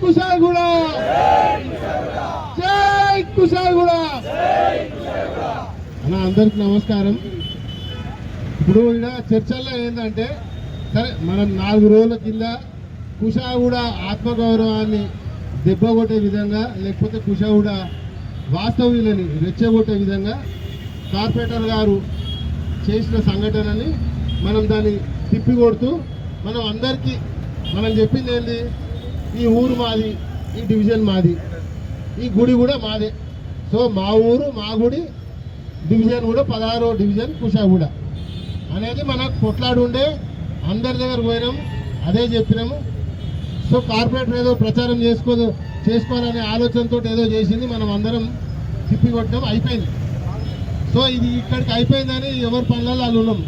కుషాగూడ జై కుషాగూడ అలా అందరికి నమస్కారం. ఇప్పుడు ఇక్కడ చర్చల్లో ఏంటంటే సరే మనం నాలుగు రోజుల కింద కుషాగూడ ఆత్మగౌరవాన్ని దెబ్బగొట్టే విధంగా లేకపోతే కుషాగూడ వాస్తవ్యులని రెచ్చగొట్టే విధంగా కార్పొరేటర్ గారు చేసిన సంఘటనని మనం దాన్ని తిప్పికొడుతూ మనం అందరికీ మనం చెప్పింది ఏంటి? ఈ ఊరు మాది ఈ డివిజన్ మాది ఈ గుడి కూడా మాదే. సో మా ఊరు మా గుడి డివిజన్ కూడా పదహారో డివిజన్ కుషాగూడ. అనేది మనకు కొట్లాడు ఉండే అందరి దగ్గర పోయినాం అదే చెప్పినాము. సో కార్పొరేటర్ ఏదో ప్రచారం చేసుకో చేసుకోవాలనే ఆలోచనతో ఏదో చేసింది మనం అందరం తిప్పి కొట్టడం అయిపోయింది. సో ఇది ఇక్కడికి అయిపోయిందని ఎవరి పనులలో వాళ్ళు ఉన్నాం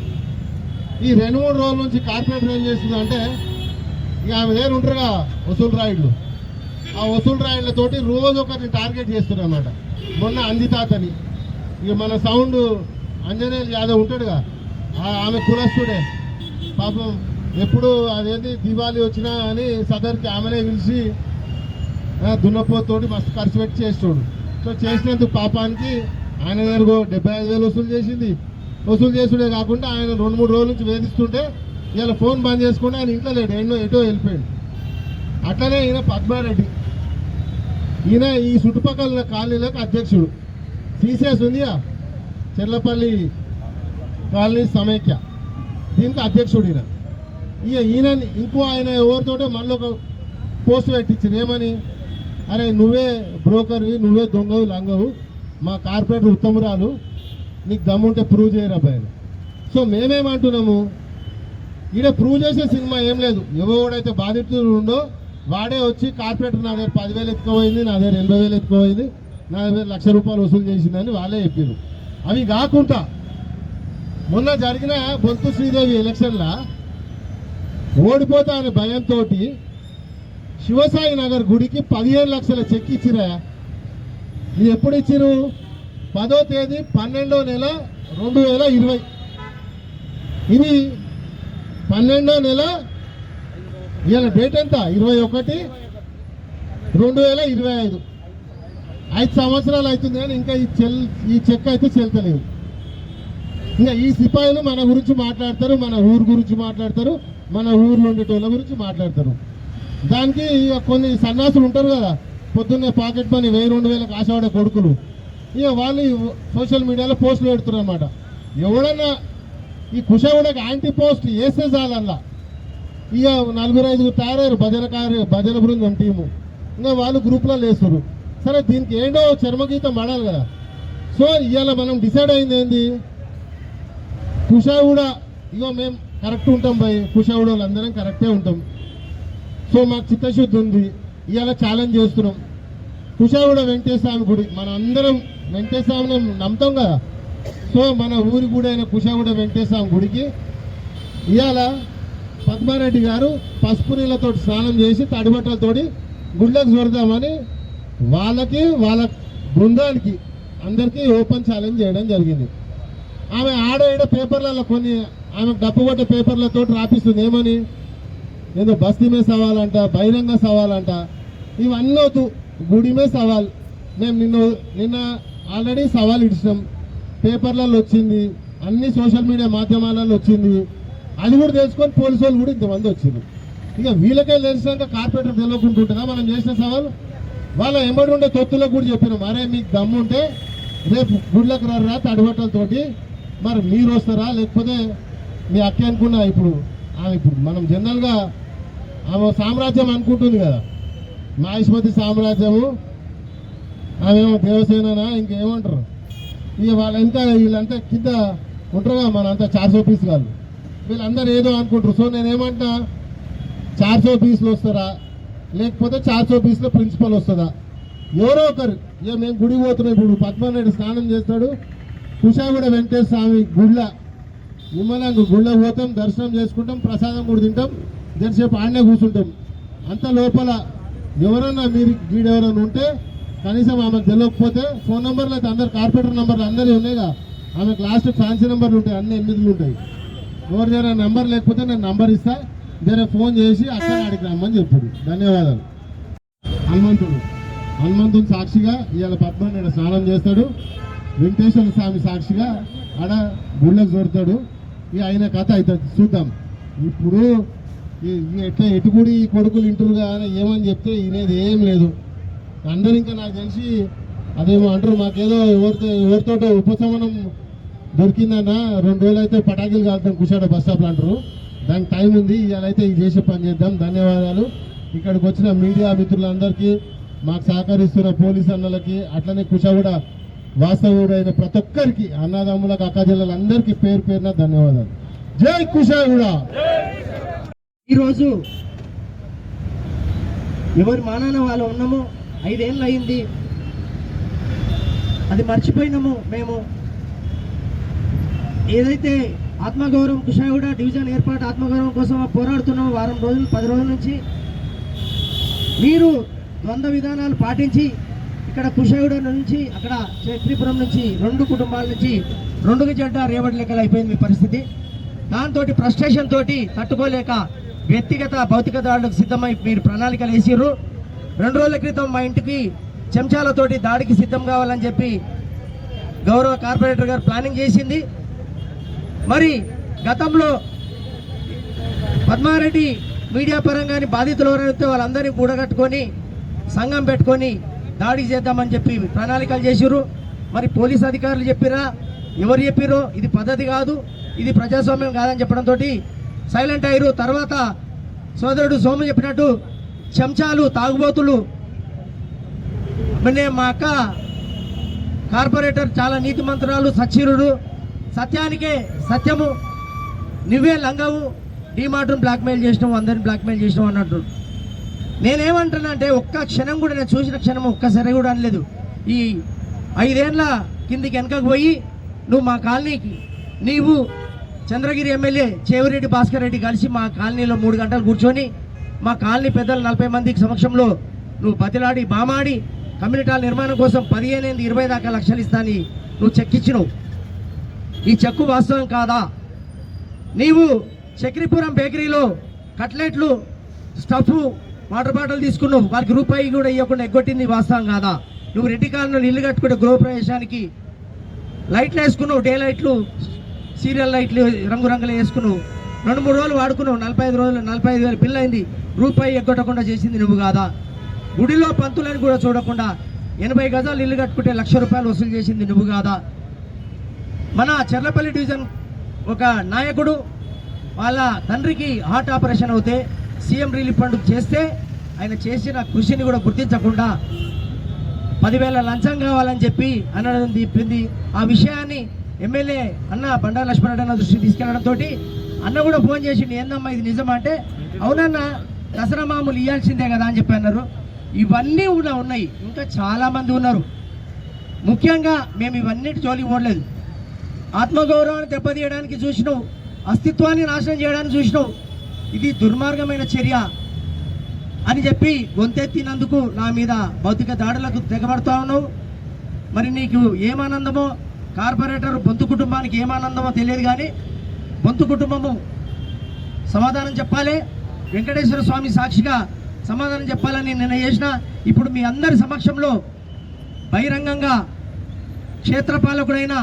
ఈ రెండు మూడు రోజుల నుంచి కార్పొరేటర్ ఏం చేస్తుంది అంటే ఇక ఆమె దగ్గర ఉంటారుగా వసూలు రాయుళ్ళు. ఆ వసూలు రాయుళ్ళతోటి రోజు ఒకరిని టార్గెట్ చేస్తున్నారు అనమాట మొన్న అందితాతని ఇక మన సౌండ్ అంజనేయులు యాదవ్ ఉంటాడుగా. ఆమె కులస్తుడే. పాపం ఎప్పుడు అదేంటి దివాళీ వచ్చినా అని సదర్కి ఆమెనే పిలిచి దున్నపోతోటి మస్తు ఖర్చు పెట్టి చేస్తాడు సో చేసినందుకు పాపానికి ఆయన దగ్గర డెబ్బై ఐదు వేలు వసూలు చేసింది. వసూలు చేసుడే కాకుండా ఆయన రెండు మూడు రోజుల నుంచి వేధిస్తుంటే ఇలా ఫోన్ బంద్ చేసుకుంటే ఆయన ఇంట్లో లేడు ఎన్నో ఎటో వెళ్ళిపోయాడు. అట్లనే ఈయన పద్మారెడ్డి. ఈయన ఈ చుట్టుపక్కల కాలనీలకు అధ్యక్షుడు. సీసీఎస్ ఉందిగా? చెర్లపల్లి కాలనీ సమైక్య. దీనికి అధ్యక్షుడు ఈయన. ఇక ఈయన ఇంకో ఆయన ఎవరితోటో మళ్ళీ ఒక పోస్ట్ పెట్టించారు. ఏమని? అరే నువ్వే బ్రోకర్వి నువ్వే దొంగవు లంగవు. మా కార్పొరేటర్ ఉత్తమురాలు. నీకు దమ్ముంటే ప్రూవ్ చేయరా పైన సో మేమేమంటున్నాము? ఈడ ప్రూవ్ చేసే సినిమా ఏం లేదు. ఎవడైతే బాధితుడు ఉండో వాడే వచ్చి కార్పొరేటర్ నా దగ్గర పదివేలు ఎత్తుకోపోయింది నా దగ్గర ఎనభై వేలు ఎత్తుకోపోయింది నా దగ్గర లక్ష రూపాయలు వసూలు చేసిందని వాళ్ళే చెప్పారు అవి కాకుండా మొన్న జరిగిన బొంతు శ్రీదేవి ఎలక్షన్లో ఓడిపోతా అనే భయంతో శివసాయి నగర్ గుడికి పదిహేను లక్షల చెక్ ఇచ్చిరా? ఇది ఎప్పుడు ఇచ్చిరు పదో తేదీ పన్నెండో నెల రెండు వేల ఇరవై. ఇది పన్నెండో నెల ఇవాళ డేట్ ఎంత? ఇరవై ఒకటి. రెండు వేల ఇరవై ఐదు. ఐదు సంవత్సరాలు అవుతుంది కానీ ఇంకా ఈ చెల్ ఈ చెక్ అయితే చెల్తలేదు. ఇంకా ఈ సిపాయిలు మన గురించి మాట్లాడతారు మన ఊరు గురించి మాట్లాడతారు మన ఊర్లో ఉండేటోళ్ళ గురించి మాట్లాడతారు. దానికి ఇక కొన్ని సన్నాసులు ఉంటారు కదా పొద్దున్నే పాకెట్ పని వెయ్యి రెండు వేలకు ఆశపడే కొడుకులు. ఇక వాళ్ళు సోషల్ మీడియాలో పోస్టులు పెడుతున్నారు అనమాట ఎవడన్నా ఈ కుషవుడకి యాంటీ పోస్ట్ వేస్తే చాలల్లా ఇక నలుగురు ఐదుగురు తయారయ్యారు భజన కార్య భజన బృందం టీము. ఇంకా వాళ్ళు గ్రూప్లో లేస్తారు సరే దీనికి ఏంటో చర్మగీతం పడాలి కదా. సో ఇవాళ మనం డిసైడ్ అయింది ఏంది? కుషావుడ ఇగో మేము కరెక్ట్ ఉంటాం భయ్ కుషావుడ వాళ్ళందరం కరెక్టే ఉంటాం. సో మాకు చిత్తశుద్ధి ఉంది. ఇవాళ ఛాలెంజ్ చేస్తున్నాం. కుషావుడ వెంకటేశ్వర గుడి మన అందరం వెంకటేశ్వరని నమ్ముతాం కదా. సో మన ఊరి కూడా అయిన కుషాగూడ వెంకటేశ్వర గుడికి ఇవాళ పద్మారెడ్డి గారు పసుపు నీళ్ళతో స్నానం చేసి తడిబట్టలతోటి గుళ్ళకు చూడదామని వాళ్ళకి వాళ్ళ బృందానికి అందరికీ ఓపెన్ ఛాలెంజ్ చేయడం జరిగింది. ఆమె ఆడ ఈడ పేపర్లలో కొన్ని ఆమె డప్పు కొట్టే పేపర్లతో రాపిస్తుంది. ఏమని? ఏదో బస్తీ మీద సవాలంట బహిరంగ సవాలంట. ఇవన్నీ వద్దు గుడిమే సవాల్. మేము నిన్న నిన్న ఆల్రెడీ సవాల్ ఇచ్చినాం పేపర్లలో వచ్చింది అన్ని సోషల్ మీడియా మాధ్యమాలలో వచ్చింది. అది కూడా తెలుసుకొని పోలీసు వాళ్ళు కూడా ఇంతమంది వచ్చింది ఇక వీళ్ళకే తెలిసినాక కార్పొరేటర్ తెలియకుంటుంటుందా మనం చేసిన సవాల్? వాళ్ళ ఎంబడి ఉండే తొత్తులకు కూడా చెప్పినాం అరే మీకు దమ్ము ఉంటే రేపు గుడ్లకు రా తడిబట్టలతోటి? మరి మీరు వస్తారా? లేకపోతే మీ అక్క అనుకున్నా ఇప్పుడు ఆమె ఇప్పుడు మనం జనరల్గా ఆమె సామ్రాజ్యం అనుకుంటుంది కదా. మహేష్మతి సామ్రాజ్యము ఆమెమో దేవసేననా? ఇంకేమంటారు? ఇక వాళ్ళంతా వీళ్ళంతా కింద ఉంటారుగా మనంతా చార్సో పీస్ కాదు. వీళ్ళందరూ ఏదో అనుకుంటారు. సో నేనేమంటా చార్సో పీస్లు వస్తారా? లేకపోతే చార్సో పీస్లో ప్రిన్సిపల్ వస్తుందా ఎవరో ఒకరు. ఇక మేము గుడి పోతున్నాం. ఇప్పుడు పద్మనాయుడు స్నానం చేస్తాడు. కుషాగూడ వెంకటేశ్వర స్వామి గుళ్ళ. నిమ్మలంగా గుళ్ళ పోతాం దర్శనం చేసుకుంటాం ప్రసాదం కూడా తింటాం. జరసేపు ఆడనే కూర్చుంటాం. అంత లోపల ఎవరన్నా మీరు గీడెవరైనా ఉంటే కనీసం ఆమెకు తెలియకపోతే ఫోన్ నెంబర్లు అయితే అందరు కార్పొరేటర్ నెంబర్లు అందరివి ఉన్నాయిగా. ఆమెకు లాస్ట్ ఫ్యాన్సీ నెంబర్లు ఉంటాయి అన్ని ఎనిమిదిలు ఉంటాయి. ఎవరు జర నెంబర్ లేకపోతే నేను నెంబర్ ఇస్తా జర ఫోన్ చేసి అక్కడ అడిగి రమ్మని చెప్పింది ధన్యవాదాలు. హనుమంతుడు. హనుమంతుడు సాక్షిగా ఇవాళ పద్మని స్నానం చేస్తాడు. వెంకటేశ్వర స్వామి సాక్షిగా ఆడ గుళ్ళకు దొరుకుతాడు. ఇక ఆయన కథ అవుతుంది చూద్దాం. ఇప్పుడు ఈ- ఎట్లా ఎటుకుడి ఈ కొడుకులు ఇంటారు ఏమని చెప్తే వినేది ఏం లేదు. అందరు ఇంకా నాకు తెలిసి అదేమో అంటారు మాకేదో ఎవరితో ఎవరితోటో ఉపశమనం దొరికిందన్న రెండు రోజులు అయితే పటాకులు కాలుతాం కుషాడ బస్ స్టాప్లో అంటారు. దానికి టైం ఉంది ఇవాళ అయితే ఇది చేసే పని చేద్దాం. ధన్యవాదాలు. ఇక్కడికి వచ్చిన మీడియా మిత్రులందరికీ మాకు సహకరిస్తున్న పోలీస్ అన్నలకి అట్లనే కుషాగూడ వాస్తవుడైన ప్రతి ఒక్కరికి అన్నదమ్ములకు అక్కజల్లలందరికీ పేరు పేరున ధన్యవాదాలు. జై కుషాగూడ ఈరోజు ఎవరి మానాన వాళ్ళు ఉన్నాము ఐదేళ్ళు అయింది అది మర్చిపోయినాము మేము. ఏదైతే ఆత్మగౌరవం కుషాగూడ డివిజన్ ఏర్పాటు ఆత్మగౌరవం కోసం పోరాడుతున్నాము వారం రోజులు పది రోజుల నుంచి మీరు ద్వంద్వ విధానాలు పాటించి ఇక్కడ కుషాగూడ నుంచి అక్కడ చక్రీపురం నుంచి రెండు కుటుంబాల నుంచి రెండుకి జడ్డ రేవడి లెక్కలు అయిపోయింది మీ పరిస్థితి. దాంతో ఫ్రస్ట్రేషన్ తోటి తట్టుకోలేక వ్యక్తిగత భౌతిక దాడులకు సిద్ధమై మీరు ప్రణాళికలు వేసిర్రు. రెండు రోజుల క్రితం మా ఇంటికి చెంచాలతోటి దాడికి సిద్ధం కావాలని చెప్పి గౌరవ కార్పొరేటర్ గారు ప్లానింగ్ చేసింది. మరి గతంలో పద్మారెడ్డి మీడియా పరంగాని బాధితులు ఎవరైతే వాళ్ళందరినీ కూడగట్టుకొని సంఘం పెట్టుకొని దాడి చేద్దామని చెప్పి ప్రణాళికలు చేసిర్రు. మరి పోలీస్ అధికారులు చెప్పిరా? ఎవరు చెప్పిరో ఇది పద్ధతి కాదు ఇది ప్రజాస్వామ్యం కాదని చెప్పడంతో సైలెంట్ అయ్యారు తర్వాత సోదరుడు సోము చెప్పినట్టు చెంచాలు తాగుబోతులు. మొన్నే మా అక్క కార్పొరేటర్ చాలా నీతి మంత్రాలు సచ్చీరుడు. సత్యానికే సత్యము. నువ్వే లంగవు. డీమార్ట్ను బ్లాక్మెయిల్ చేసినావు అందరిని బ్లాక్మెయిల్ చేసినావు అన్నట్టు. నేనేమంటున్నా అంటే ఒక్క క్షణం కూడా నేను చూసిన క్షణం ఒక్కసారి కూడా అనలేదు. ఈ ఐదేళ్ళ కిందికి వెనకకు పోయి నువ్వు మా కాలనీకి నీవు చంద్రగిరి ఎమ్మెల్యే చేవిరెడ్డి భాస్కర్ రెడ్డి కలిసి మా కాలనీలో మూడు గంటలు కూర్చొని మా కాలనీ పెద్దలు నలభై మందికి సమక్షంలో నువ్వు బతిలాడి బామాడి కమ్యూనిటీ నిర్మాణం కోసం పదిహేను ఎనిమిది ఇరవై దాకా లక్షలు ఇస్తాని నువ్వు చెక్ ఇచ్చినావు. ఈ చెక్కు వాస్తవం కాదా? నీవు చక్రిపురం బేకరీలో కట్లెట్లు స్టఫ్ వాటర్ బాటిల్ తీసుకున్నావు. వారికి రూపాయి కూడా ఇవ్వకుండా ఎగ్గొట్టింది వాస్తవం కాదా? నువ్వు రెడ్డి కాలంలో ఇల్లు కట్టుకుంటే గృహప్రవేశానికి లైట్లు వేసుకున్నావు. డే లైట్లు సీరియల్ లైట్లు రంగురంగులు వేసుకున్నావు. రెండు మూడు రోజులు వాడుకున్నావు. నలభై ఐదు రోజులు నలభై ఐదు వేలు బిల్ అయింది రూపాయి ఎగ్గొట్టకుండా చేసింది నువ్వు కాదా? గుడిలో పంతులని కూడా చూడకుండా ఎనభై గజాలు ఇల్లు కట్టుకుంటే లక్ష రూపాయలు వసూలు చేసింది నువ్వు కాదా? మన చెర్లపల్లి డివిజన్ ఒక నాయకుడు వాళ్ళ తండ్రికి హార్ట్ ఆపరేషన్ అవుతే సీఎం రిలీఫ్ ఫండ్ చేస్తే ఆయన చేసిన కృషిని కూడా గుర్తించకుండా పదివేల లంచం కావాలని చెప్పి అనడం చెప్పింది. ఆ విషయాన్ని ఎమ్మెల్యే అన్న బండారు లక్ష్మణ దృష్టికి తీసుకెళ్ళడంతో అన్న కూడా ఫోన్ చేసిండు ఏందమ్మా ఇది నిజమా? అంటే అవునన్న దసరా మామూలు ఇవ్వాల్సిందే కదా అని చెప్పి అన్నారు. ఇవన్నీ కూడా ఉన్నాయి. ఇంకా చాలామంది ఉన్నారు. ముఖ్యంగా మేము ఇవన్నిటి జోలికి పోవట్లేదు. ఆత్మగౌరవాన్ని దెబ్బతీయడానికి చూసినావు అస్తిత్వాన్ని నాశనం చేయడానికి చూసినావు ఇది దుర్మార్గమైన చర్య అని చెప్పి గొంతెత్తినందుకు నా మీద భౌతిక దాడులకు తెగబడతా ఉన్నావు మరి నీకు ఏమానందమో కార్పొరేటర్ బొంతు కుటుంబానికి ఏమానందమో తెలియదు కానీ బొంతు కుటుంబము. సమాధానం చెప్పాలి. వెంకటేశ్వర స్వామి సాక్షిగా సమాధానం చెప్పాలని నిన్న చేసిన. ఇప్పుడు మీ అందరి సమక్షంలో బహిరంగంగా క్షేత్రపాలకుడైన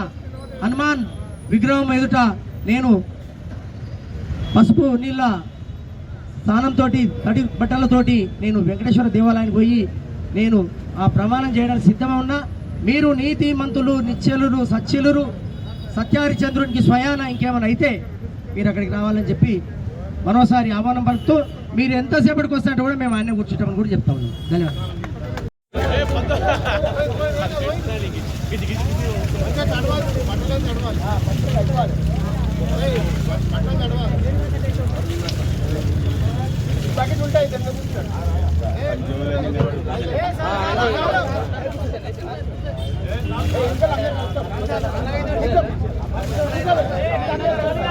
హనుమాన్ విగ్రహం ఎదుట నేను పసుపు నీళ్ళ స్నానంతో తడి బట్టలతోటి నేను వెంకటేశ్వర దేవాలయానికి పోయి నేను ఆ ప్రమాణం చేయడానికి సిద్ధంగా ఉన్నా. మీరు నీతి మంతులు నిత్యలురు సత్యలురు సత్యహరిచంద్రునికి స్వయాన ఇంకేమైనా అయితే మీరు అక్కడికి రావాలని చెప్పి మరోసారి ఆహ్వానం పడుతూ మీరు ఎంతసేపటికి వస్తారంటే కూడా మేము ఆయన కూర్చుంటామని కూడా చెప్తా ఉన్నాం ధన్యవాదాలు i don't know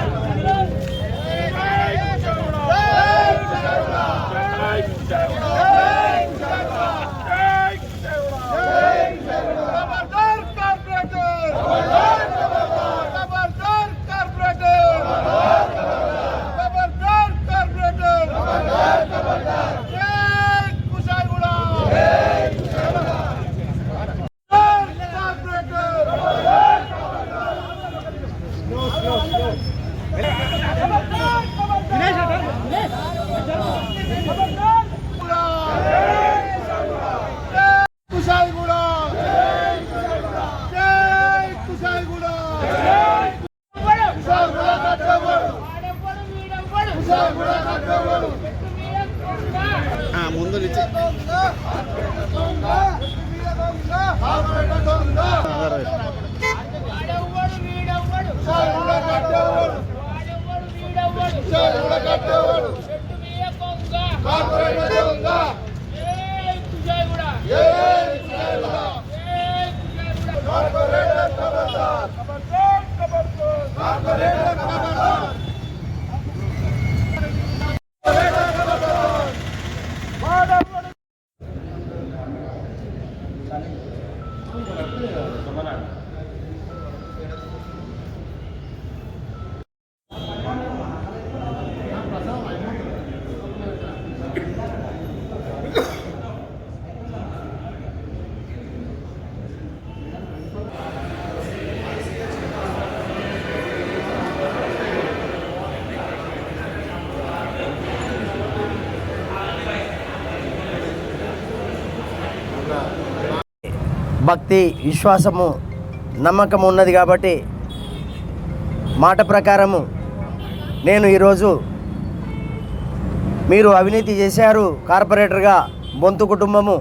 Valeu! భక్తి విశ్వాసము నమ్మకం ఉన్నది కాబట్టి మాట ప్రకారము నేను ఈరోజు మీరు అవినీతి చేశారు కార్పొరేటర్గా బొంతు కుటుంబము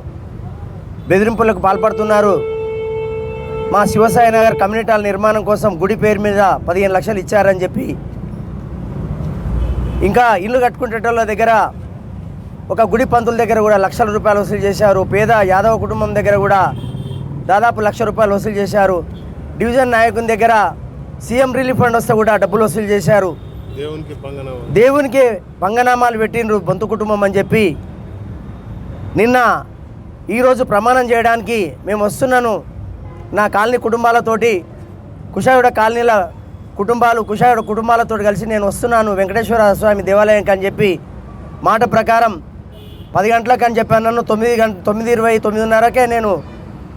బెదిరింపులకు పాల్పడుతున్నారు. మా శివసాయి నగర్ కమ్యూనిటీ నిర్మాణం కోసం గుడి పేరు మీద పదిహేను లక్షలు ఇచ్చారని చెప్పి ఇంకా ఇల్లు కట్టుకునేటోళ్ళ దగ్గర ఒక గుడి పంతుల దగ్గర కూడా లక్షల రూపాయలు వసూలు చేశారు. పేద యాదవ కుటుంబం దగ్గర కూడా దాదాపు లక్ష రూపాయలు వసూలు చేశారు. డివిజన్ నాయకుని దగ్గర సీఎం రిలీఫ్ ఫండ్ వస్తే కూడా డబ్బులు వసూలు చేశారు. దేవునికి పంగన దేవునికి పంగనామాలు పెట్టిండ్రు బొంతు కుటుంబం అని చెప్పి. నిన్న ఈరోజు ప్రమాణం చేయడానికి మేము వస్తున్నాను. నా కాలనీ కుటుంబాలతోటి కుషాయుడ కాలనీల కుటుంబాలు కుషాయుడ కుటుంబాలతో కలిసి నేను వస్తున్నాను. వెంకటేశ్వర స్వామి దేవాలయంకి అని చెప్పి మాట ప్రకారం పది గంటలకు అని చెప్పాను నన్ను తొమ్మిది గంట తొమ్మిది ఇరవై తొమ్మిదిన్నరకే నేను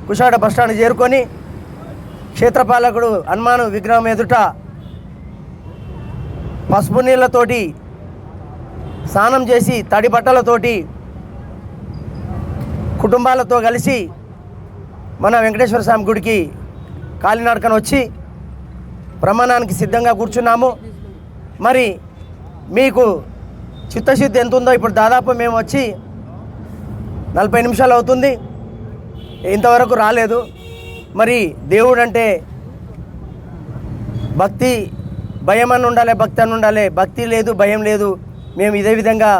కుషాట బస్టాండ్ చేరుకొని క్షేత్రపాలకుడు హనుమాను విగ్రహం ఎదుట పసుపు నీళ్ళతోటి స్నానం చేసి తడి బట్టలతోటి కుటుంబాలతో కలిసి మన వెంకటేశ్వర స్వామి గుడికి కాలినడకన వచ్చి ప్రమాణానికి సిద్ధంగా కూర్చున్నాము. మరి మీకు చిత్తశుద్ధి ఎంత ఉందో ఇప్పుడు దాదాపు మేము వచ్చి నలభై నిమిషాలు అవుతుంది. ఇంతవరకు రాలేదు. మరి దేవుడు అంటే భక్తి భయం అని ఉండాలి భక్తి అని ఉండాలి భక్తి లేదు భయం లేదు. మేము ఇదే విధంగా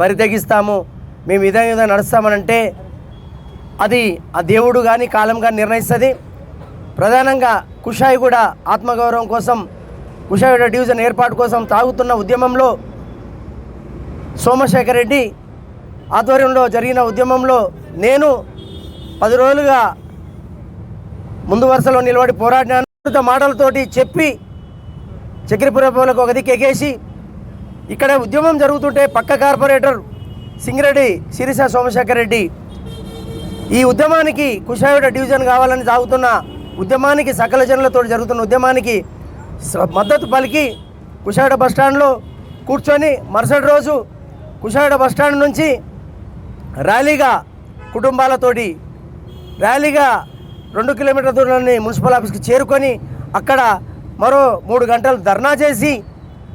బరితెగిస్తాము మేము ఇదే విధంగా నడుస్తామనంటే అది ఆ దేవుడు కానీ కాలం కానీ నిర్ణయిస్తుంది. ప్రధానంగా కుషాయి కూడా ఆత్మగౌరవం కోసం కుషాయి డివిజన్ ఏర్పాటు కోసం తాగుతున్న ఉద్యమంలో సోమశేఖర్ రెడ్డి ఆధ్వర్యంలో జరిగిన ఉద్యమంలో నేను పది రోజులుగా ముందు వరుసలో నిలబడి పోరాడినాను అద్భుత మాటలతోటి చెప్పి చక్రపురపులకు ఒక దిక్కేసి ఇక్కడ ఉద్యమం జరుగుతుంటే పక్క కార్పొరేటర్ సింగిరెడ్డి సిరిస సోమశేఖర్ రెడ్డి ఈ ఉద్యమానికి కుషాయుడ డివిజన్ కావాలని సాగుతున్న ఉద్యమానికి సకల జనులతో జరుగుతున్న ఉద్యమానికి మద్దతు పలికి కుషాయుడ బస్టాండ్లో కూర్చొని మరుసటి రోజు కుషాయుడ బస్టాండ్ నుంచి ర్యాలీగా కుటుంబాలతోటి ర్యాలీగా రెండు కిలోమీటర్ల దూరాన్ని మున్సిపల్ ఆఫీస్కి చేరుకొని అక్కడ మరో మూడు గంటలు ధర్నా చేసి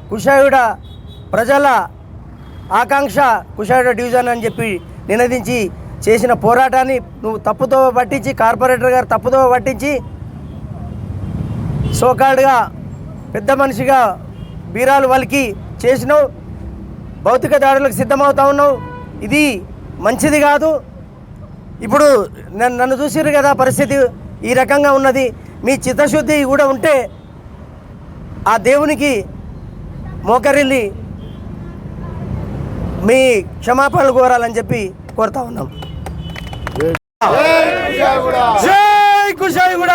కుషాయుడ ప్రజల ఆకాంక్ష కుషాయుడ డివిజన్ అని చెప్పి నినదించి చేసిన పోరాటాన్ని నువ్వు తప్పుతో పట్టించి కార్పొరేటర్ గారు తప్పుతో పట్టించి సోకాల్డ్గా పెద్ద మనిషిగా బీరాలు వలికి చేసినావు. భౌతిక దాడులకు సిద్ధమవుతా ఉన్నావు. ఇది మంచిది కాదు. ఇప్పుడు నన్ను నన్ను చూసిర్రు కదా పరిస్థితి ఈ రకంగా ఉన్నది. మీ చిత్తశుద్ధి కూడా ఉంటే ఆ దేవునికి మోకరిల్లి మీ క్షమాపణలు కోరాలని చెప్పి కోరుతా ఉన్నాం. జై కుషాయిగూడ